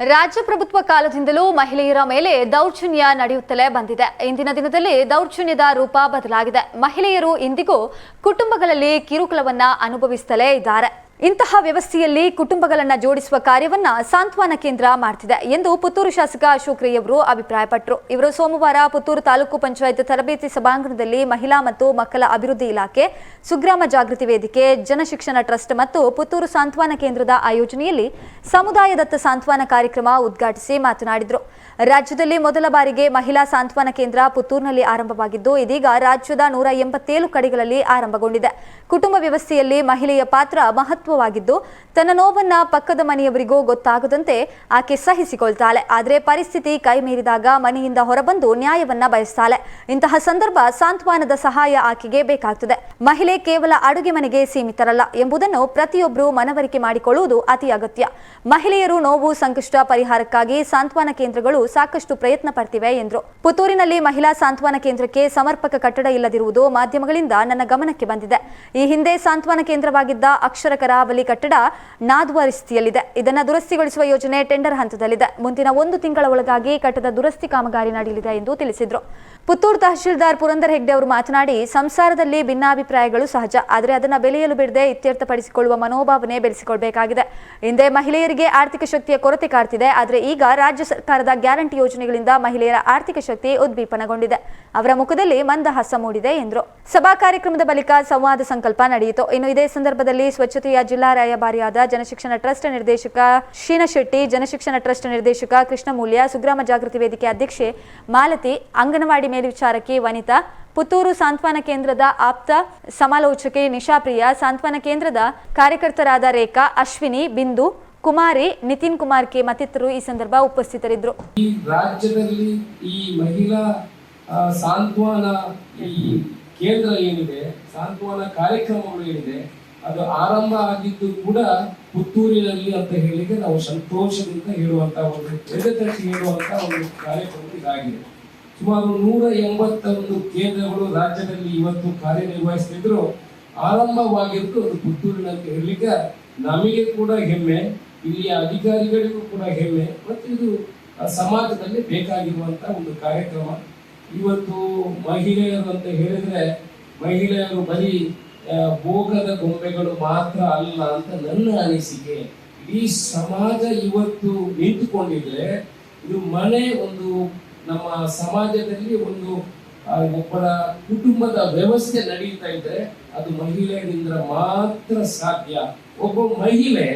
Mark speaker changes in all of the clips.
Speaker 1: ರಾಜ್ಯ ಪ್ರಭುತ್ವ ಕಾಲದಿಂದಲೂ ಮಹಿಳೆಯರ ಮೇಲೆ ದೌರ್ಜನ್ಯ ನಡೆಯುತ್ತಲೇ ಬಂದಿದೆ. ಇಂದಿನ ದಿನದಲ್ಲಿ ದೌರ್ಜನ್ಯದ ರೂಪ ಬದಲಾಗಿದೆ. ಮಹಿಳೆಯರು ಇಂದಿಗೂ ಕುಟುಂಬಗಳಲ್ಲಿ ಕಿರುಕುಳವನ್ನ ಅನುಭವಿಸುತ್ತಲೇ ಇದ್ದಾರೆ. ಇಂತಹ ವ್ಯವಸ್ಥೆಯಲ್ಲಿ ಕುಟುಂಬಗಳನ್ನು ಜೋಡಿಸುವ ಕಾರ್ಯವನ್ನು ಸಾಂತ್ವನ ಕೇಂದ್ರ ಮಾಡ್ತಿದೆ ಎಂದು ಪುತ್ತೂರು ಶಾಸಕ ಅಶೋಕ್ ರೈ ಅವರು ಅಭಿಪ್ರಾಯಪಟ್ಟರು ಇವರು ಸೋಮವಾರ ಪುತ್ತೂರು ತಾಲೂಕು ಪಂಚಾಯತ್ ತರಬೇತಿ ಸಭಾಂಗಣದಲ್ಲಿ ಮಹಿಳಾ ಮತ್ತು ಮಕ್ಕಳ ಅಭಿವೃದ್ಧಿ ಇಲಾಖೆ, ಸುಗ್ರಾಮ ಜಾಗೃತಿ ವೇದಿಕೆ, ಜನಶಿಕ್ಷಣ ಟ್ರಸ್ಟ್ ಮತ್ತು ಪುತ್ತೂರು ಸಾಂತ್ವನ ಕೇಂದ್ರದ ಆಯೋಜನೆಯಲ್ಲಿ ಸಮುದಾಯದತ್ತ ಸಾಂತ್ವನ ಕಾರ್ಯಕ್ರಮ ಉದ್ಘಾಟಿಸಿ ಮಾತನಾಡಿದರು. ರಾಜ್ಯದಲ್ಲಿ ಮೊದಲ ಬಾರಿಗೆ ಮಹಿಳಾ ಸಾಂತ್ವನ ಕೇಂದ್ರ ಪುತ್ತೂರಿನಲ್ಲಿ ಆರಂಭವಾಗಿದ್ದು, ಇದೀಗ ರಾಜ್ಯದ ನೂರ ಎಂಬತ್ತೇಳು ಕಡೆಗಳಲ್ಲಿ ಆರಂಭಗೊಂಡಿದೆ. ಕುಟುಂಬ ವ್ಯವಸ್ಥೆಯಲ್ಲಿ ಮಹಿಳೆಯ ಪಾತ್ರ ಮಹತ್ವವಾಗಿದ್ದು, ತನ್ನ ನೋವನ್ನ ಪಕ್ಕದ ಮನೆಯವರಿಗೂ ಗೊತ್ತಾಗದಂತೆ ಆಕೆ ಸಹಿಸಿಕೊಳ್ತಾಳೆ. ಆದರೆ ಪರಿಸ್ಥಿತಿ ಕೈ ಮೀರಿದಾಗ ಮನೆಯಿಂದ ಹೊರಬಂದು ನ್ಯಾಯವನ್ನ ಬಯಸ್ತಾಳೆ. ಇಂತಹ ಸಂದರ್ಭ ಸಾಂತ್ವನದ ಸಹಾಯ ಆಕೆಗೆ ಬೇಕಾಗ್ತದೆ. ಮಹಿಳೆ ಕೇವಲ ಅಡುಗೆ ಮನೆಗೆ ಸೀಮಿತರಲ್ಲ ಎಂಬುದನ್ನು ಪ್ರತಿಯೊಬ್ಬರು ಮನವರಿಕೆ ಮಾಡಿಕೊಳ್ಳುವುದು ಅತಿ ಅಗತ್ಯ. ಮಹಿಳೆಯರು ನೋವು, ಸಂಕಷ್ಟ ಪರಿಹಾರಕ್ಕಾಗಿ ಸಾಂತ್ವನ ಕೇಂದ್ರಗಳು ಸಾಕಷ್ಟು ಪ್ರಯತ್ನ ಪಡ್ತಿವೆ ಎಂದರು. ಪುತ್ತೂರಿನಲ್ಲಿ ಮಹಿಳಾ ಸಾಂತ್ವನ ಕೇಂದ್ರಕ್ಕೆ ಸಮರ್ಪಕ ಕಟ್ಟಡ ಇಲ್ಲದಿರುವುದು ಮಾಧ್ಯಮಗಳಿಂದ ನನ್ನ ಗಮನಕ್ಕೆ ಬಂದಿದೆ. ಈ ಹಿಂದೆ ಸಾಂತ್ವನ ಕೇಂದ್ರವಾಗಿದ್ದ ಅಕ್ಷರ ಕರಾವಳಿ ಕಟ್ಟಡ ನಾದುವ ಸ್ಥಿತಿಯಲ್ಲಿದೆ. ಇದನ್ನು ದುರಸ್ತಿಗೊಳಿಸುವ ಯೋಜನೆ ಟೆಂಡರ್ ಹಂತದಲ್ಲಿದೆ. ಮುಂದಿನ ಒಂದು ತಿಂಗಳ ಒಳಗಾಗಿ ಕಟ್ಟಡ ದುರಸ್ತಿ ಕಾಮಗಾರಿ ನಡೆಯಲಿದೆ ಎಂದು ತಿಳಿಸಿದರು. ಪುತ್ತೂರು ತಹಶೀಲ್ದಾರ್ ಪುರಂದರ್ ಹೆಗ್ಡೆ ಅವರು ಮಾತನಾಡಿ, ಸಂಸಾರದಲ್ಲಿ ಭಿನ್ನಾಭಿಪ್ರಾಯಗಳು ಸಹಜ, ಆದರೆ ಅದನ್ನು ಬೆಲೆಯಲು ಬಿಡದೆ ಇತ್ಯರ್ಥಪಡಿಸಿಕೊಳ್ಳುವ ಮನೋಭಾವನೆ ಬೆಳೆಸಿಕೊಳ್ಬೇಕಾಗಿದೆ. ಹಿಂದೆ ಮಹಿಳೆಯರಿಗೆ ಆರ್ಥಿಕ ಶಕ್ತಿಯ ಕೊರತೆ ಕಾಡ್ತಿದೆ, ಆದರೆ ಈಗ ರಾಜ್ಯ ಸರ್ಕಾರದ ಗ್ಯಾರಂಟಿ ಯೋಜನೆಗಳಿಂದ ಮಹಿಳೆಯರ ಆರ್ಥಿಕ ಶಕ್ತಿ ಉದ್ದೀಪನಗೊಂಡಿದೆ. ಅವರ ಮುಖದಲ್ಲಿ ಮಂದಹಾಸ ಮೂಡಿದೆ ಎಂದರು. ಸಭಾ ಕಾರ್ಯಕ್ರಮದ ಬಳಿಕ ಸಂವಾದ ಸಂಕಲ್ಪ ನಡೆಯಿತು. ಇನ್ನು ಇದೇ ಸಂದರ್ಭದಲ್ಲಿ ಸ್ವಚ್ಛತೆಯ ಜಿಲ್ಲಾ ರಾಯಭಾರಿಯಾದ ಜನಶಿಕ್ಷಣ ಟ್ರಸ್ಟ್ ನಿರ್ದೇಶಕ ಶೀನಶೆಟ್ಟಿ, ಜನಶಿಕ್ಷಣ ಟ್ರಸ್ಟ್ ನಿರ್ದೇಶಕ ಕೃಷ್ಣಮೂಲ್ಯ, ಸುಗ್ರಾಮ ಜಾಗೃತಿ ವೇದಿಕೆ ಅಧ್ಯಕ್ಷೆ ಮಾಲತಿ, ಅಂಗನವಾಡಿ ಮೇಲ್ವಿಚಾರಕಿ ವನಿತಾ. ಪುತ್ತೂರು ಸಾಂತ್ವನ ಕೇಂದ್ರದ ಆಪ್ತ ಸಮಾಲೋಚಕಿ ನಿಶಾಪ್ರಿಯ ಸಾಂತ್ವನ ಕೇಂದ್ರದ ಕಾರ್ಯಕರ್ತರಾದ ರೇಖಾ, ಅಶ್ವಿನಿ, ಬಿಂದು, ಕುಮಾರಿ, ನಿತಿನ್ ಕುಮಾರ್ ಕೆ ಮತ್ತಿತರರು ಈ ಸಂದರ್ಭ ಉಪಸ್ಥಿತರಿದ್ದರು.
Speaker 2: ಈ ರಾಜ್ಯದಲ್ಲಿ ಈ ಮಹಿಳಾ ಸಾಂತ್ವನ ಈ ಕೇಂದ್ರ ಏನಿದೆ, ಸಾಂತ್ವನ ಕಾರ್ಯಕ್ರಮಗಳು ಏನಿದೆ, ಅದು ಆರಂಭ ಆಗಿದ್ದು ಕೂಡ ಪುತ್ತೂರಿನಲ್ಲಿ ಅಂತ ಹೇಳಿದ್ರೆ ನಾವು ಸಂತೋಷದಿಂದ ಹೇಳುವಂತ ಒಂದು, ಎದೆತಟ್ಟಿ ಹೇಳುವಂತ ಒಂದು ಕಾರ್ಯಕ್ರಮ ಇದಾಗಿದೆ. ಸುಮಾರು ನೂರ ಎಂಬತ್ತೊಂದು ಕೇಂದ್ರಗಳು ರಾಜ್ಯದಲ್ಲಿ ಇವತ್ತು ಕಾರ್ಯನಿರ್ವಹಿಸ್ತಿದ್ರು. ಆರಂಭವಾಗಿದ್ದು ಅದು ಪುತ್ತೂರಿನಲ್ಲಿ ಇರಲಿಕ್ಕೆ ನಮಗೆ ಕೂಡ ಹೆಮ್ಮೆ, ಇಲ್ಲಿಯ ಅಧಿಕಾರಿಗಳಿಗೂ ಕೂಡ ಹೆಮ್ಮೆ, ಮತ್ತು ಇದು ಸಮಾಜದಲ್ಲಿ ಬೇಕಾಗಿರುವಂಥ ಒಂದು ಕಾರ್ಯಕ್ರಮ. ಇವತ್ತು ಮಹಿಳೆಯರು ಅಂತ ಹೇಳಿದ್ರೆ, ಮಹಿಳೆಯರು ಬರೀ ಭೋಗದ ಗೊಂಬೆಗಳು ಮಾತ್ರ ಅಲ್ಲ ಅಂತ ನನ್ನ ಅನಿಸಿಕೆ. ಈ ಸಮಾಜ ಇವತ್ತು ನಿಂತುಕೊಂಡಿದ್ರೆ, ಇದು ಮನೆ ಒಂದು ನಮ್ಮ ಸಮಾಜದಲ್ಲಿ ಒಂದು ಒಬ್ಬರ ಕುಟುಂಬದ ವ್ಯವಸ್ಥೆ ನಡೀತಾ ಇದ್ರೆ ಅದು ಮಹಿಳೆಯರಿಂದ ಮಾತ್ರ ಸಾಧ್ಯ. ಒಬ್ಬ ಮಹಿಳೆ,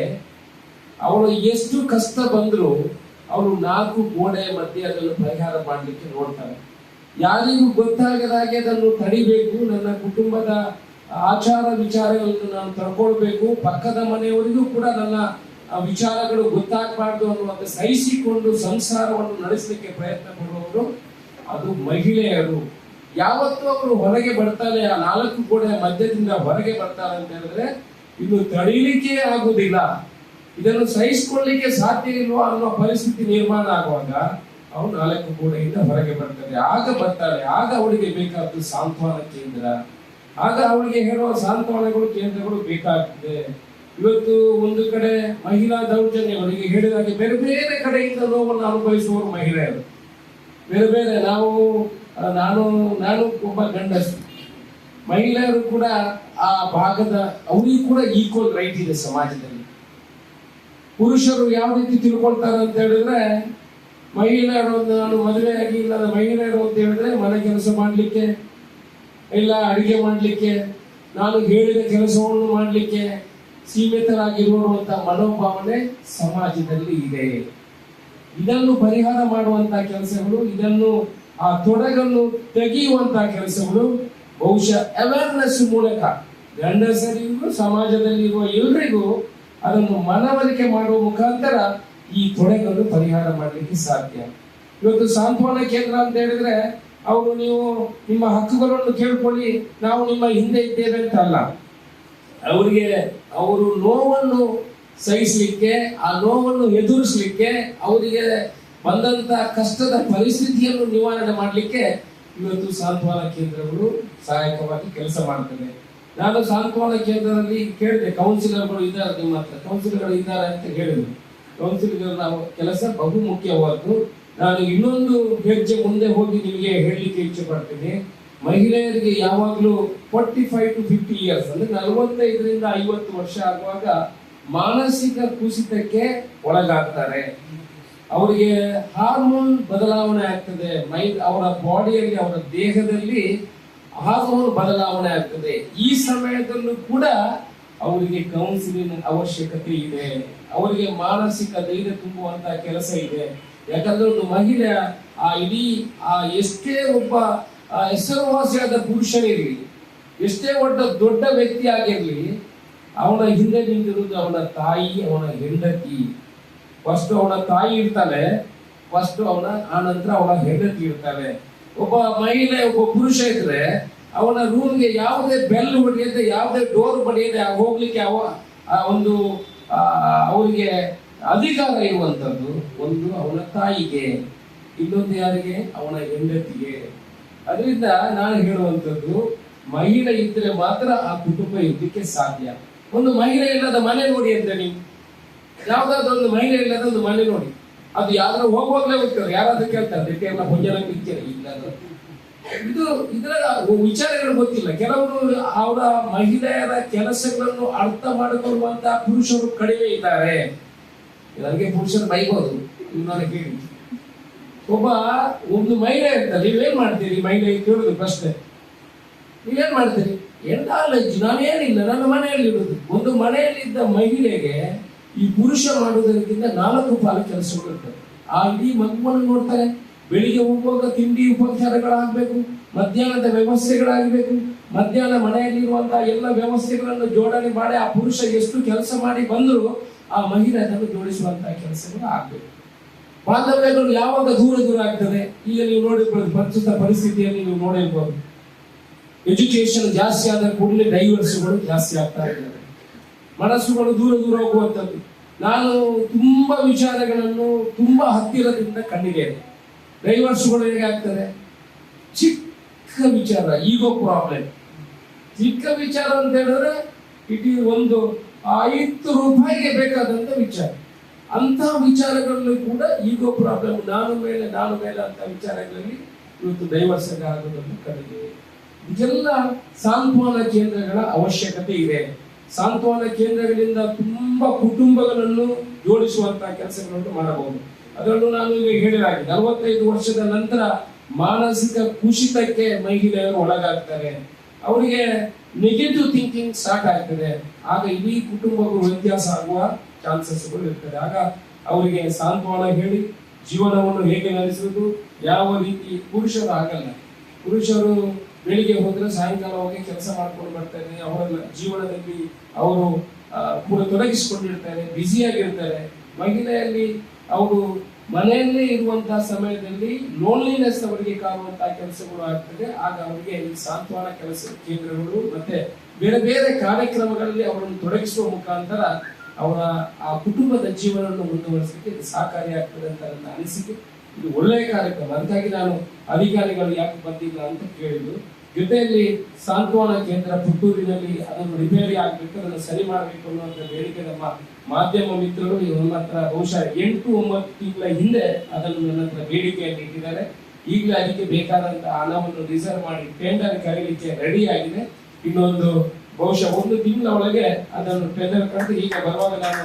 Speaker 2: ಅವಳು ಎಷ್ಟು ಕಷ್ಟ ಬಂದರೂ ಅವಳು ನಾಲ್ಕು ಗೋಡೆ ಮಧ್ಯೆ ಅದನ್ನು ಪರಿಹಾರ ಮಾಡಲಿಕ್ಕೆ ನೋಡ್ತಾರೆ ಯಾರಿಗೂ ಗೊತ್ತಾಗದ ಹಾಗೆ ಅದನ್ನು ತಡಿಬೇಕು, ನನ್ನ ಕುಟುಂಬದ ಆಚಾರ ವಿಚಾರಗಳನ್ನು ನಾನು ತಡ್ಕೊಳ್ಬೇಕು ಪಕ್ಕದ ಮನೆಯವರಿಗೂ ಕೂಡ ನನ್ನ ವಿಚಾರಗಳು ಗೊತ್ತಾಗಬಾರ್ದು ಅನ್ನುವಂಥ ಸಹಿಸಿಕೊಂಡು ಸಂಸಾರವನ್ನು ನಡೆಸಲಿಕ್ಕೆ ಪ್ರಯತ್ನ ಪಡುವವರು ಅದು ಮಹಿಳೆಯರು. ಯಾವತ್ತೂ ಅವರು ಹೊರಗೆ ಬರ್ತಾರೆ, ಆ ನಾಲ್ಕು ಗೋಡೆ ಮಧ್ಯದಿಂದ ಹೊರಗೆ ಬರ್ತಾರೆ ಅಂತ ಹೇಳಿದ್ರೆ ಇದು ತಡೀಲಿಕ್ಕೆ ಆಗುವುದಿಲ್ಲ. ಇದನ್ನು ಸಹಿಸಿಕೊಳ್ಳಲಿಕ್ಕೆ ಸಾಧ್ಯ ಇಲ್ವಾ ಅನ್ನೋ ಪರಿಸ್ಥಿತಿ ನಿರ್ಮಾಣ ಆಗುವಾಗ ಅವನು ನಾಲ್ಕು ಗೋಡೆಯಿಂದ ಹೊರಗೆ ಬರ್ತಾರೆ. ಆಗ ಬರ್ತಾರೆ. ಆಗ ಅವಳಿಗೆ ಬೇಕಾದ್ದು ಸಾಂತ್ವನ ಕೇಂದ್ರ. ಆಗ ಅವಳಿಗೆ ಹೇಳುವ ಸಾಂತ್ವನಗಳು, ಕೇಂದ್ರಗಳು ಬೇಕಾಗ್ತದೆ. ಇವತ್ತು ಒಂದು ಕಡೆ ಮಹಿಳಾ ದೌರ್ಜನ್ಯವರಿಗೆ ಹೇಳಿದಾಗೆ ಬೇರೆ ಬೇರೆ ಕಡೆಯಿಂದ ನೋವನ್ನು ಅನುಭವಿಸುವವರು ಮಹಿಳೆಯರು. ಬೇರೆ ಬೇರೆ ನಾವು ನಾನು ನಾನು ಒಬ್ಬ ಗಂಡಸು ಮಹಿಳೆಯರು ಕೂಡ ಆ ಭಾಗದ, ಅವರಿಗೂ ಕೂಡ ಈಕ್ವಲ್ ರೈಟ್ ಇದೆ ಸಮಾಜದಲ್ಲಿ. ಪುರುಷರು ಯಾವ ರೀತಿ ತಿಳ್ಕೊಳ್ತಾರೆ ಅಂತ ಹೇಳಿದ್ರೆ, ಮಹಿಳೆಯರು ನಾನು ಮದುವೆ ಆಗಿ ಇಲ್ಲದ ಮಹಿಳೆಯರು ಅಂತ ಹೇಳಿದ್ರೆ, ಮನೆ ಕೆಲಸ ಮಾಡಲಿಕ್ಕೆ, ಇಲ್ಲ ಅಡುಗೆ ಮಾಡಲಿಕ್ಕೆ, ನಾನು ಹೇಳಿದ ಕೆಲಸವನ್ನು ಮಾಡಲಿಕ್ಕೆ ಸೀಮಿತರಾಗಿರುವಂತ ಮನೋಭಾವನೆ ಸಮಾಜದಲ್ಲಿ ಇದೆ. ಇದನ್ನು ಪರಿಹಾರ ಮಾಡುವಂತ ಕೆಲಸಗಳು, ಇದನ್ನು ಆ ತೊಡಗನ್ನು ತೆಗೆಯುವಂತ ಕೆಲಸಗಳು ಬಹುಶಃ ಅವೇರ್ನೆಸ್ ಮೂಲಕ ಗಂಡಸರಿಗೂ, ಸಮಾಜದಲ್ಲಿರುವ ಎಲ್ಲರಿಗೂ ಅದನ್ನು ಮನವರಿಕೆ ಮಾಡುವ ಮುಖಾಂತರ ಈ ತೊಡಗನ್ನು ಪರಿಹಾರ ಮಾಡಲಿಕ್ಕೆ ಸಾಧ್ಯ. ಇವತ್ತು ಸಾಂತ್ವನ ಕೇಂದ್ರ ಅಂತ ಹೇಳಿದ್ರೆ, ಅವರು ನೀವು ನಿಮ್ಮ ಹಕ್ಕುಗಳನ್ನು ಕೇಳ್ಕೊಳ್ಳಿ, ನಾವು ನಿಮ್ಮ ಹಿಂದೆ ಇದ್ದೇವೆ ಅಂತ ಅಲ್ಲ. ಅವರಿಗೆ ಅವರು ನೋವನ್ನು ಸಹಿಸಲಿಕ್ಕೆ, ಆ ನೋವನ್ನು ಎದುರಿಸಲಿಕ್ಕೆ, ಅವರಿಗೆ ಬಂದಂತ ಕಷ್ಟದ ಪರಿಸ್ಥಿತಿಯನ್ನು ನಿವಾರಣೆ ಮಾಡಲಿಕ್ಕೆ ಇವತ್ತು ಸಾಂತ್ವನ ಕೇಂದ್ರಗಳು ಸಹಾಯಕವಾಗಿ ಕೆಲಸ ಮಾಡ್ತವೆ. ನಾನು ಸಾಂತ್ವನ ಕೇಂದ್ರದಲ್ಲಿ ಕೇಳಿದೆ ಕೌನ್ಸಿಲರ್ಗಳು ಇದ್ದಾರೆ ನಿಮ್ಮ ಹತ್ರ. ಕೌನ್ಸಿಲರ್ಗಳು ಇದ್ದಾರೆ ಅಂತ ಹೇಳಿದ್ರು. ಕೌನ್ಸಿಲರ್ನ ಕೆಲಸ ಬಹು ಮುಖ್ಯವಾದ್ದು ನಾನು ಇನ್ನೊಂದು ಹೆಜ್ಜೆ ಮುಂದೆ ಹೋಗಿ ನಿಮಗೆ ಹೇಳಲಿಕ್ಕೆ ಇಚ್ಛೆ ಪಡ್ತೀನಿ. ಮಹಿಳೆಯರಿಗೆ ಯಾವಾಗಲೂ forty five to fifty years ಅಂದ್ರೆ ನಲವತ್ತೈದರಿಂದ ಐವತ್ತು ವರ್ಷ ಆಗುವಾಗ ಮಾನಸಿಕ ಕುಸಿತಕ್ಕೆ ಒಳಗಾಗ್ತಾರೆ. ಅವರಿಗೆ ಹಾರ್ಮೋನ್ ಬದಲಾವಣೆ ಆಗ್ತದೆ. ಮೈ, ಅವರ ಬಾಡಿಯಲ್ಲಿ ಅವರ ದೇಹದಲ್ಲಿ ಹಾರ್ಮೋನ್ ಬದಲಾವಣೆ ಆಗ್ತದೆ. ಈ ಸಮಯದಲ್ಲೂ ಕೂಡ ಅವರಿಗೆ ಕೌನ್ಸಿಲಿಂಗ್ ಅವಶ್ಯಕತೆ ಇದೆ. ಅವರಿಗೆ ಮಾನಸಿಕ ಧೈರ್ಯ ತುಂಬುವಂತ ಕೆಲಸ ಇದೆ. ಯಾಕಂದ್ರೆ ಒಂದು ಮಹಿಳೆ ಆ ಇಡೀ, ಆ ಎಷ್ಟೇ ಒಬ್ಬ ಹೆಸರುವಾಸಿಯಾದ ಪುರುಷನಿರಲಿ ಎಷ್ಟೇ ಒಡ್ಡ ದೊಡ್ಡ ವ್ಯಕ್ತಿ ಆಗಿರ್ಲಿ ಅವನ ಹಿಂದೆ ನಿಂತಿರುವುದು ಅವನ ತಾಯಿ ಅವನ ಹೆಂಡತಿ. ಫಸ್ಟ್ ಅವನ ತಾಯಿ ಇರ್ತಾಳೆ ಫಸ್ಟ್ ಅವನ ಆನಂತರ ನಂತರ ಅವನ ಹೆಂಡತಿ ಇರ್ತಾಳೆ. ಒಬ್ಬ ಮಹಿಳೆ ಒಬ್ಬ ಪುರುಷ ಇದ್ರೆ ಅವನ ರೂಮ್ಗೆ ಯಾವುದೇ ಬೆಲ್ ಹೊಡೆಯದೆ ಯಾವುದೇ ಡೋರ್ ಬಡಿಯದೆ ಹೋಗ್ಲಿಕ್ಕೆ ಅವ ಆ ಒಂದು ಆ, ಅವರಿಗೆ ಅಧಿಕಾರ ಇರುವಂತದ್ದು ಒಂದು ಅವನ ತಾಯಿಗೆ ಇನ್ನೊಂದು ಯಾರಿಗೆ? ಅವನ ಹೆಂಡತಿಗೆ. ಅದರಿಂದ ನಾನು ಹೇಳುವಂಥದ್ದು, ಮಹಿಳೆ ಇದ್ರೆ ಮಾತ್ರ ಆ ಕುಟುಂಬ ಇದ್ದಕ್ಕೆ ಸಾಧ್ಯ. ಒಂದು ಮಹಿಳೆ ಇಲ್ಲದ ಮನೆ ನೋಡಿ ಅಂತ ನೀವು ಯಾವ್ದಾದ್ರು ಒಂದು ಮಹಿಳೆ ಇಲ್ಲದ ಒಂದು ಮನೆ ನೋಡಿ. ಅದು ಯಾರು ಹೋಗುವಾಗಲೇ ಹೋಗ್ತಾರೆ ಯಾರಾದ್ರೂ ಕೇಳ್ತಾರೆ ಎಲ್ಲ ಹೊಂಜನ ಪಿಕ್ಚರ್ ಇಲ್ಲ. ಇದು ಇದರ ವಿಚಾರಗಳು ಗೊತ್ತಿಲ್ಲ. ಕೆಲವರು ಅವರ ಮಹಿಳೆಯರ ಕೆಲಸಗಳನ್ನು ಅರ್ಥ ಮಾಡಿಕೊಳ್ಳುವಂತಹ ಪುರುಷರು ಕಡಿಮೆ ಇದ್ದಾರೆ. ನನಗೆ ಪುರುಷರು ಬೈಬೋದು. ನನಗೆ ಕೇಳಿ. ಒಬ್ಬ ಒಂದು ಮಹಿಳೆ ಇರ್ತಾರೆ ನೀವೇನ್ ಮಾಡ್ತೀರಿ? ಮಹಿಳೆ ಕೇಳುದು ಪ್ರಶ್ನೆ. ನೀವೇನು ಮಾಡ್ತೀರಿ? ಎಂತ ನಾಲೆಜ್ ನಾನೇನಿಲ್ಲ, ನನ್ನ ಮನೆಯಲ್ಲಿ ಇರುದು. ಒಂದು ಮನೆಯಲ್ಲಿದ್ದ ಮಹಿಳೆಗೆ ಈ ಪುರುಷ ಮಾಡುವುದಕ್ಕಿಂತ ನಾಲ್ಕು ಪಾಲು ಕೆಲಸ ಇರ್ತವೆ. ಆ ಇಡೀ ಮಗುವನ್ನು ನೋಡ್ತಾರೆ. ಬೆಳಿಗ್ಗೆ ಹೋಗುವಾಗ ತಿಂಡಿ ಉಪಚಾರಗಳಾಗಬೇಕು, ಮಧ್ಯಾಹ್ನದ ವ್ಯವಸ್ಥೆಗಳಾಗಬೇಕು, ಮಧ್ಯಾಹ್ನ ಮನೆಯಲ್ಲಿರುವಂತಹ ಎಲ್ಲ ವ್ಯವಸ್ಥೆಗಳನ್ನು ಜೋಡಣೆ ಮಾಡಿ ಆ ಪುರುಷ ಎಷ್ಟು ಕೆಲಸ ಮಾಡಿ ಬಂದರೂ ಆ ಮಹಿಳೆ ಅದನ್ನು ಜೋಡಿಸುವಂತಹ ಕೆಲಸಗಳು ಆಗ್ಬೇಕು. ಬಾಂಧವ್ಯಗಳು ಯಾವಾಗ ದೂರ ದೂರ ಆಗ್ತದೆ ಈಗ ನೀವು ನೋಡಿ ಪ್ರಸ್ತುತ ಪರಿಸ್ಥಿತಿಯಲ್ಲಿ ನೀವು ನೋಡಿರ್ಬೋದು ಎಜುಕೇಶನ್ ಜಾಸ್ತಿ ಆದ ಕೂಡಲೇ ಡೈವರ್ಸ್ಗಳು ಜಾಸ್ತಿ ಆಗ್ತಾ ಇದ್ದಾವೆ. ಮನಸ್ಸುಗಳು ದೂರ ದೂರ ಹೋಗುವಂಥದ್ದು. ನಾನು ತುಂಬಾ ವಿಚಾರಗಳನ್ನು ತುಂಬಾ ಹತ್ತಿರದಿಂದ ಕಂಡಿದ್ದೇನೆ ಡೈವರ್ಸ್ಗಳು ಹೇಗೆ ಆಗ್ತದೆ? ಚಿಕ್ಕ ವಿಚಾರ ಈಗೋ ಪ್ರಾಬ್ಲಮ್ ಚಿಕ್ಕ ವಿಚಾರ ಅಂತ ಹೇಳಿದ್ರೆ ಇಟ್ ಒಂದು ಐದು ರೂಪಾಯಿಗೆ ಬೇಕಾದಂತ ವಿಚಾರ. ಅಂತ ವಿಚಾರಗಳಲ್ಲೂ ಕೂಡ ಈಗೋ ಪ್ರಾಬ್ಲಮ್, ನಾನು ಮೇಲೆ ನಾನು ಮೇಲೆ ಅಂತ ವಿಚಾರಗಳಲ್ಲಿ ಇವತ್ತು ಡೈವರ್ಸ್ ಆಗೋದನ್ನು ಕಂಡಿದ್ದೇವೆ ಇದೆಲ್ಲ ಸಾಂತ್ವನ ಕೇಂದ್ರಗಳ ಅವಶ್ಯಕತೆ ಇದೆ. ಸಾಂತ್ವನ ಕೇಂದ್ರಗಳಿಂದ ತುಂಬಾ ಕುಟುಂಬಗಳನ್ನು ಜೋಡಿಸುವಂತಹ ಕೆಲಸಗಳನ್ನು ಮಾಡಬಹುದು. ಅದರಲ್ಲೂ ನಾನು ಈಗ ಹೇಳಿದಾಗೆ ನಲವತ್ತೈದು ವರ್ಷದ ನಂತರ ಮಾನಸಿಕ ಕುಸಿತಕ್ಕೆ ಮಹಿಳೆಯರು ಒಳಗಾಗ್ತಾರೆ. ಅವರಿಗೆ ನೆಗೆಟಿವ್ ಥಿಂಕಿಂಗ್ ಸ್ಟಾರ್ಟ್ ಆಗ್ತದೆ. ಆಗ ಇಡೀ ಕುಟುಂಬಗಳು ವ್ಯತ್ಯಾಸ ಆಗುವ ಚಾನ್ಸಸ್ಗಳು ಇರ್ತದೆ. ಆಗ ಅವರಿಗೆ ಸಾಂತ್ವನ ಹೇಳಿ, ಜೀವನವನ್ನು ಹೇಗೆ ನಡೆಸುವುದು, ಯಾವ ರೀತಿ ಪುರುಷರು ಆಗಲ್ಲ. ಪುರುಷರು ಬೆಳಿಗ್ಗೆ ಹೋದ್ರೆ ಸಾಯಂಕಾಲ ಹೋಗಿ ಕೆಲಸ ಮಾಡ್ಕೊಂಡು ಬರ್ತಾರೆ. ಅವರ ಜೀವನದಲ್ಲಿ ಅವರು ಕೂಡ ತೊಡಗಿಸಿಕೊಂಡಿರ್ತಾರೆ ಬ್ಯುಸಿಯಾಗಿರ್ತಾರೆ ಮಹಿಳೆಯಲ್ಲಿ ಅವರು ಮನೆಯಲ್ಲೇ ಇರುವಂತಹ ಸಮಯದಲ್ಲಿ ಲೋನ್ಲಿನೆಸ್ ಅವರಿಗೆ ಕಾಣುವಂತಹ ಕೆಲಸಗಳು ಆಗ್ತದೆ. ಆಗ ಅವರಿಗೆ ಸಾಂತ್ವನ ಕೆಲಸ ಕೇಂದ್ರಗಳು ಮತ್ತೆ ಬೇರೆ ಬೇರೆ ಕಾರ್ಯಕ್ರಮಗಳಲ್ಲಿ ಅವರನ್ನು ತೊಡಗಿಸುವ ಮುಖಾಂತರ ಅವರ ಆ ಕುಟುಂಬದ ಜೀವನವನ್ನು ಮುಂದುವರಿಸಲಿಕ್ಕೆ ಇದು ಸಹಕಾರಿಯಾಗ್ತದೆ ಅಂತ ನನ್ನ ಅನಿಸಿಕೆ. ಇದು ಒಳ್ಳೆಯ ಕಾರ್ಯಕ್ರಮ. ಅದಕ್ಕಾಗಿ ನಾನು ಅಧಿಕಾರಿಗಳು ಯಾಕೆ ಬಂದಿಲ್ಲ ಅಂತ ಕೇಳಿದ್ದು. ಜೊತೆಯಲ್ಲಿ ಸಾಂತ್ವನ ಕೇಂದ್ರ ಪುತ್ತೂರಿನಲ್ಲಿ ಅದನ್ನು ರಿಪೇರಿ ಆಗಬೇಕು, ಅದನ್ನು ಸರಿ ಮಾಡಬೇಕು ಅನ್ನುವಂಥ ಬೇಡಿಕೆ ನಮ್ಮ ಮಾಧ್ಯಮ ಮಿತ್ರರು ನನ್ನ ಹತ್ರ ಬಹುಶಃ ಎಂಟು ಒಂಬತ್ತು ತಿಂಗಳ ಹಿಂದೆ ಅದನ್ನು ನನ್ನ ಹತ್ರ ಬೇಡಿಕೆಯನ್ನು ಇಟ್ಟಿದ್ದಾರೆ. ಈಗಲೇ ಅದಕ್ಕೆ ಬೇಕಾದಂತಹ ಹಣವನ್ನು ರಿಸರ್ವ್ ಮಾಡಿ ಟೆಂಡರ್ ಕರೀಲಿಕ್ಕೆ ರೆಡಿ ಆಗಿದೆ. ಇನ್ನೊಂದು ಬಹುಶಃ ಒಂದು ತಿಂಗಳ ಒಳಗೆ ಅದನ್ನು ಟೆಂಡರ್ ಕಂಡು ಈಗ ಬರುವಾಗ ನಾನು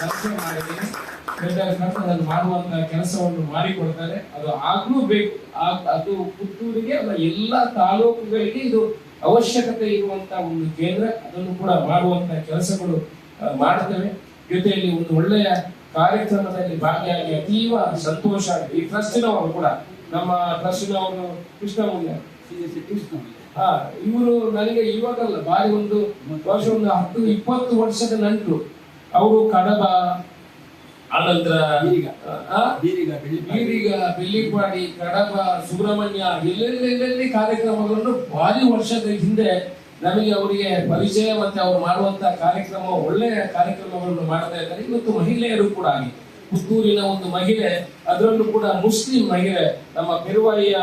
Speaker 2: ಕನ್ಫರ್ಮ್ ಮಾಡಿದ್ದೀನಿ ಟೆಂಡರ್ ಕಂಡು ಅದನ್ನು ಮಾಡುವಂತ ಕೆಲಸವನ್ನು ಮಾಡಿಕೊಡ್ತಾರೆ. ಅದು ಆಗ್ಲೂ ಬೇಕು. ಅದು ಪುತ್ತೂರಿಗೆ ಅಲ್ಲ, ಎಲ್ಲ ತಾಲೂಕುಗಳಿಗೆ ಇದು ಅವಶ್ಯಕತೆ ಇರುವಂತ ಒಂದು ಕೇಂದ್ರ. ಅದನ್ನು ಕೂಡ ಮಾಡುವಂತ ಕೆಲಸಗಳು ಮಾಡುತ್ತವೆ. ಜೊತೆಯಲ್ಲಿ ಒಂದು ಒಳ್ಳೆಯ ಕಾರ್ಯಕ್ರಮದಲ್ಲಿ ಭಾಗಿಯಾಗಿ ಅತೀವ ಸಂತೋಷ. ಈ ಟ್ರಸ್ಟಿನವರು ಕೂಡ, ನಮ್ಮ ಟ್ರಸ್ಟಿನವರು ಕೃಷ್ಣಮೂಲ್ಯ ಹಾ ಇವರು ನನಗೆ ಇವಾಗಲ್ಲ ಬಾರಿ ಒಂದು ವರ್ಷ ಒಂದು ಹತ್ತು ಇಪ್ಪತ್ತು ವರ್ಷದ ನಂಟರು. ಅವರು ಕಡಬ ಆನಂತರ
Speaker 3: ಬೀರಿಗ. ಬೆಳ್ಳಿಪಾಡಿ.
Speaker 2: ಕಡಬ ಸುಬ್ರಹ್ಮಣ್ಯ ಎಲ್ಲೆಲ್ಲೆಲ್ಲಿ ಎಲ್ಲೆಲ್ಲಿ ಕಾರ್ಯಕ್ರಮಗಳನ್ನು ಭಾರಿ ವರ್ಷದ ಹಿಂದೆ ನಮಗೆ ಅವರಿಗೆ ಪರಿಚಯ ಮತ್ತೆ ಅವರು ಮಾಡುವಂತ ಕಾರ್ಯಕ್ರಮ ಒಳ್ಳೆಯ ಕಾರ್ಯಕ್ರಮಗಳನ್ನು ಮಾಡ್ತಾ ಇದ್ದಾರೆ. ಇವತ್ತು ಮಹಿಳೆಯರು ಕೂಡ ಆಗಿ ಪುತ್ತೂರಿನ ಒಂದು ಮಹಿಳೆ ಅದರಲ್ಲೂ ಕೂಡ ಮುಸ್ಲಿಂ ಮಹಿಳೆ ನಮ್ಮ ಪೆರುವಾಯಿಯ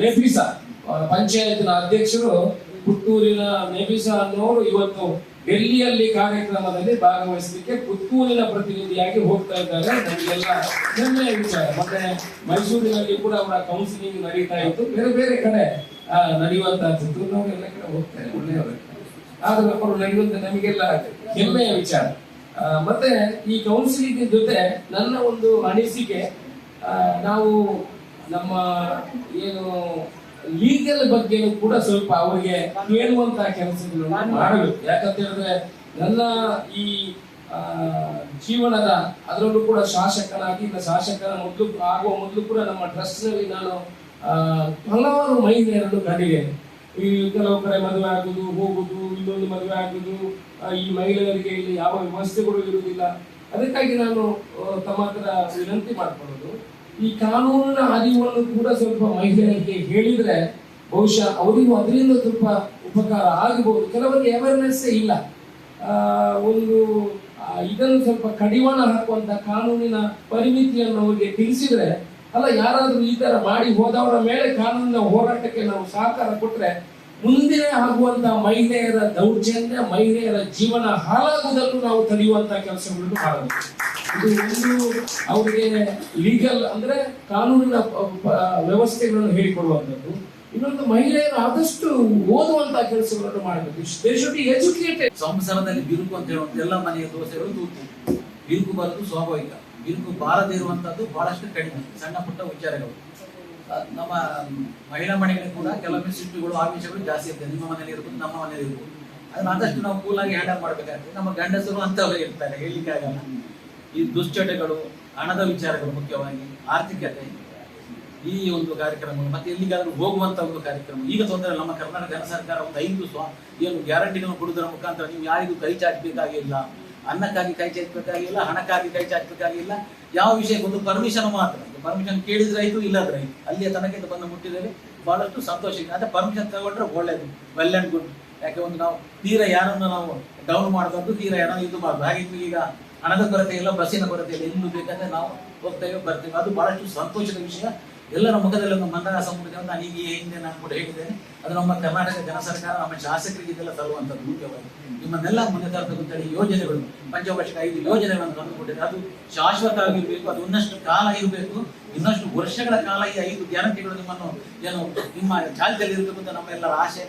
Speaker 2: ನೆಫಿಸಾ ಪಂಚಾಯತ್ನ ಅಧ್ಯಕ್ಷರು ಪುತ್ತೂರಿನ ನೆಫಿಸಾ ಅನ್ನೋರು ಇವತ್ತು ಡೆಲ್ಲಿಯಲ್ಲಿ ಕಾರ್ಯಕ್ರಮದಲ್ಲಿ ಭಾಗವಹಿಸಲಿಕ್ಕೆ ಪುತ್ತೂರಿನ ಪ್ರತಿನಿಧಿಯಾಗಿ ಹೋಗ್ತಾ ಇದ್ದಾರೆ. ನಮಗೆಲ್ಲ ಹೆಮ್ಮೆಯ ವಿಚಾರ. ಮತ್ತೆ ಮೈಸೂರಿನಲ್ಲಿ ಕೂಡ ಅವರ ಕೌನ್ಸಿಲಿಂಗ್ ನಡೀತಾ ಇತ್ತು. ಬೇರೆ ಬೇರೆ ಕಡೆ ನಡೆಯುವಂತಹದ್ದು ಎಲ್ಲ ಕಡೆ ಹೋಗ್ತಾರೆ ಒಳ್ಳೆಯವರು ಆದ್ರೆ ಅವರು ನಡೆಯುವಂತ ನಮಗೆಲ್ಲ ಹೆಮ್ಮೆಯ ವಿಚಾರ. ಮತ್ತೆ ಈ ಕೌನ್ಸಿಲಿಂಗ್ ಜೊತೆ ನನ್ನ ಒಂದು ಅನಿಸಿಕೆ ನಾವು ನಮ್ಮ ಏನು ಲೀಗಲ್ ಬಗ್ಗೆನೂ ಕೂಡ ಸ್ವಲ್ಪ ಅವರಿಗೆ ಕೇಳುವಂತಹ ಕೆಲಸಗಳನ್ನು ಮಾಡಬೇಕು. ಯಾಕಂತ ಹೇಳಿದ್ರೆ ನನ್ನ ಈ ಜೀವನದ ಅದರಲ್ಲೂ ಕೂಡ ಶಾಸಕನಾಗಿ ಶಾಸಕನ ಮೊದಲು ಆಗುವ ಮೊದಲು ಕೂಡ ನಮ್ಮ ಟ್ರಸ್ಟ್ನಲ್ಲಿ ನಾನು ಹಲವಾರು ಮಹಿಳೆಯರನ್ನು ಕಂಡಿದ್ದೇನೆ ಈ ಕೆಲವು ಕಡೆ ಮದುವೆ ಆಗುದು ಹೋಗುದು ಇನ್ನೊಂದು ಮದುವೆ ಆಗುದು ಈ ಮಹಿಳೆಯರಿಗೆ ಇಲ್ಲಿ ಯಾವ ವ್ಯವಸ್ಥೆಗಳು ಇರುವುದಿಲ್ಲ. ಅದಕ್ಕಾಗಿ ನಾನು ತಮ್ಮ ಹತ್ರ ವಿನಂತಿ ಮಾಡ್ಕೊಳ್ಳೋದು. ಈ ಕಾನೂನಿನ ಹರಿವನ್ನು ಕೂಡ ಸ್ವಲ್ಪ ಮಹಿಳೆಯರಿಗೆ ಹೇಳಿದ್ರೆ ಬಹುಶಃ ಅವರಿಗೂ ಅದರಿಂದ ಸ್ವಲ್ಪ ಉಪಕಾರ ಆಗಬಹುದು. ಕೆಲವರಿಗೆ ಅವೇರ್ನೆಸ್ ಇಲ್ಲ. ಒಂದು ಇದನ್ನು ಸ್ವಲ್ಪ ಕಡಿವಾಣ ಹಾಕುವಂತ ಕಾನೂನಿನ ಪರಿಮಿತಿಯನ್ನು ಅವರಿಗೆ ತಿಳಿಸಿದ್ರೆ, ಅಲ್ಲ, ಯಾರಾದರೂ ಈ ತರ ಮಾಡಿ ಹೋದವರ ಮೇಲೆ ಕಾನೂನಿನ ಹೋರಾಟಕ್ಕೆ ನಾವು ಸಹಕಾರ ಕೊಟ್ರೆ ಮುಂದೆ ಆಗುವಂತ ಮಹಿಳೆಯರ ದೌರ್ಜನ್ಯ, ಮಹಿಳೆಯರ ಜೀವನ ಹಾಳಾಗುವುದನ್ನು ನಾವು ತಡೆಯುವಂತ ಕೆಲಸಗಳನ್ನು ಮಾಡಬೇಕು ಇದು ಒಂದು ಅವರಿಗೆ ಲೀಗಲ್ ಅಂದ್ರೆ ಕಾನೂನಿನ ವ್ಯವಸ್ಥೆಗಳನ್ನು ಹೇಳಿಕೊಡುವಂಥದ್ದು. ಇನ್ನೊಂದು ಮಹಿಳೆಯರು ಆದಷ್ಟು ಓದುವಂತ ಕೆಲಸಗಳನ್ನು ಮಾಡಬೇಕು. ದೇ ಎಜುಕೇಟೆಡ್
Speaker 3: ಸಂಸಾರದಲ್ಲಿ ಬಿರುಕು ಅಂತ ಹೇಳುವಂತ ಎಲ್ಲ ಮನೆಯ ದೋಸೆಗಳು ತೂತು. ಬಿರುಕು ಬರೋದು ಸ್ವಾಭಾವಿಕ. ಬಿರುಕು ಬಾರದೇ ಇರುವಂತದ್ದು ಬಹಳಷ್ಟು ಕಡಿಮೆ. ಸಣ್ಣ ಪುಟ್ಟ ವಿಚಾರಗಳು. ನಮ್ಮ ಮಹಿಳಾ ಮನೆಗಳಿಗೆ ಕೂಡ ಕೆಲವೊಮ್ಮೆ ಸಿಟ್ಟುಗಳು ಆಮಿಷಗಳು ಜಾಸ್ತಿ ಇರ್ತದೆ ನಿಮ್ಮ ಮನೇಲಿ ಇರ್ಬೋದು, ನಮ್ಮ ಮನೇಲಿ ಇರ್ಬೋದು. ಅದನ್ನ ಆದಷ್ಟು ನಾವು ಕೂಲಾಗಿ ಹ್ಯಾಂಡಲ್ ಮಾಡ್ಬೇಕಾಗ್ತದೆ. ನಮ್ಮ ಗಂಡಸರು ಅಂತವೇ ಇರ್ತಾರೆ, ಹೇಳಲಿಕ್ಕೆ ಆಗಲ್ಲ. ಈ ದುಶ್ಚಟಗಳು, ಹಣದ ವಿಚಾರಗಳು ಮುಖ್ಯವಾಗಿ, ಆರ್ಥಿಕತೆ, ಈ ಒಂದು ಕಾರ್ಯಕ್ರಮಗಳು, ಮತ್ತೆ ಎಲ್ಲಿಗಾದ್ರೂ ಹೋಗುವಂತ ಒಂದು ಕಾರ್ಯಕ್ರಮ. ಈಗ ತೊಂದರೆ ನಮ್ಮ ಕರ್ನಾಟಕ ಜನ ಸರ್ಕಾರ ಒಂದು ಐದು ಸ್ವ ಏನು ಗ್ಯಾರಂಟಿಗಳನ್ನು ಕೊಡುವುದರ ಮುಖಾಂತರ ನೀವು ಯಾರಿಗೂ ಕೈ ಚಾಚಬೇಕಾಗಿಲ್ಲ. ಅನ್ನಕ್ಕಾಗಿ ಕೈ ಚಾಚಬೇಕಾಗಿಲ್ಲ, ಹಣಕ್ಕಾಗಿ ಕೈ ಚಾಚಬೇಕಾಗಿಲ್ಲ. ಯಾವ ವಿಷಯಕ್ಕೆ ಒಂದು ಪರ್ಮಿಷನ್ ಮಾತ್ರ. ಪರ್ಮಿಷನ್ ಕೇಳಿದ್ರೆ ಆಯ್ತು ಇಲ್ಲದ್ರೆ ಆಯ್ತು ಅಲ್ಲಿಯ ತನಕ ಬಂದು ಮುಟ್ಟಿದರೆ ಬಹಳಷ್ಟು ಸಂತೋಷ ಇದೆ. ಅದೇ ಪರ್ಮಿಷನ್ ತಗೊಂಡ್ರೆ ಒಳ್ಳೇದು. ವೆಲ್ ಅಂಡ್ ಗುಡ್ ಯಾಕೆ ಒಂದು ನಾವು ತೀರ ಯಾರನ್ನು ನಾವು ಡೌನ್ ಮಾಡಬಾರ್ದು, ತೀರ ಯಾರನ್ನು ಇದು ಮಾಡಬಾರ್ದು. ಹಾಗೆ ಈಗ ಹಣದ ಕೊರತೆ ಇಲ್ಲ, ಬಸ್ಸಿನ ಕೊರತೆ ಇಲ್ಲ. ಎಲ್ಲೂ ಬೇಕಂದ್ರೆ ನಾವು ಹೋಗ್ತೇವೆ ಬರ್ತೇವೆ. ಅದು ಬಹಳಷ್ಟು ಸಂತೋಷದ ವಿಷಯ. ಎಲ್ಲರ ಮುಖದಲ್ಲಿ ಒಂದು ಮಂದಹಾಸ ಮೂಡಿದೆ ಅಂತ ಈಗ ಹಿಂದೆ ನಾನು ಕೂಡ ಹೇಳಿದ್ದೇನೆ. ಅದು ನಮ್ಮ ಕರ್ನಾಟಕ ಜನ ಸರ್ಕಾರ, ನಮ್ಮ ಶಾಸಕರಿಗೆ ಇದೆಲ್ಲ ತರುವಂತದ್ದು ಮುಖ್ಯವಾಗಿ. ನಿಮ್ಮನ್ನೆಲ್ಲ ಮುಂದೆ ತರತಕ್ಕಂಥ ಯೋಜನೆಗಳು, ಪಂಚವಾರ್ಷಿಕ ಐದು ಯೋಜನೆಗಳನ್ನು ತಂದುಕೊಟ್ಟಿದೆ ಅದು ಶಾಶ್ವತ ಆಗಿರ್ಬೇಕು, ಅದು ಇನ್ನಷ್ಟು ಕಾಲ ಇರಬೇಕು. ಇನ್ನಷ್ಟು ವರ್ಷಗಳ ಕಾಲ ಈ ಐದು ಗ್ಯಾರಂಟಿಗಳು ನಿಮ್ಮನ್ನು ಏನು ನಿಮ್ಮ ಚಾಲ್ತಿಯಲ್ಲಿ ಇರಬೇಕು ಅಂತ ನಮ್ಮೆಲ್ಲರ ಆಸೆ.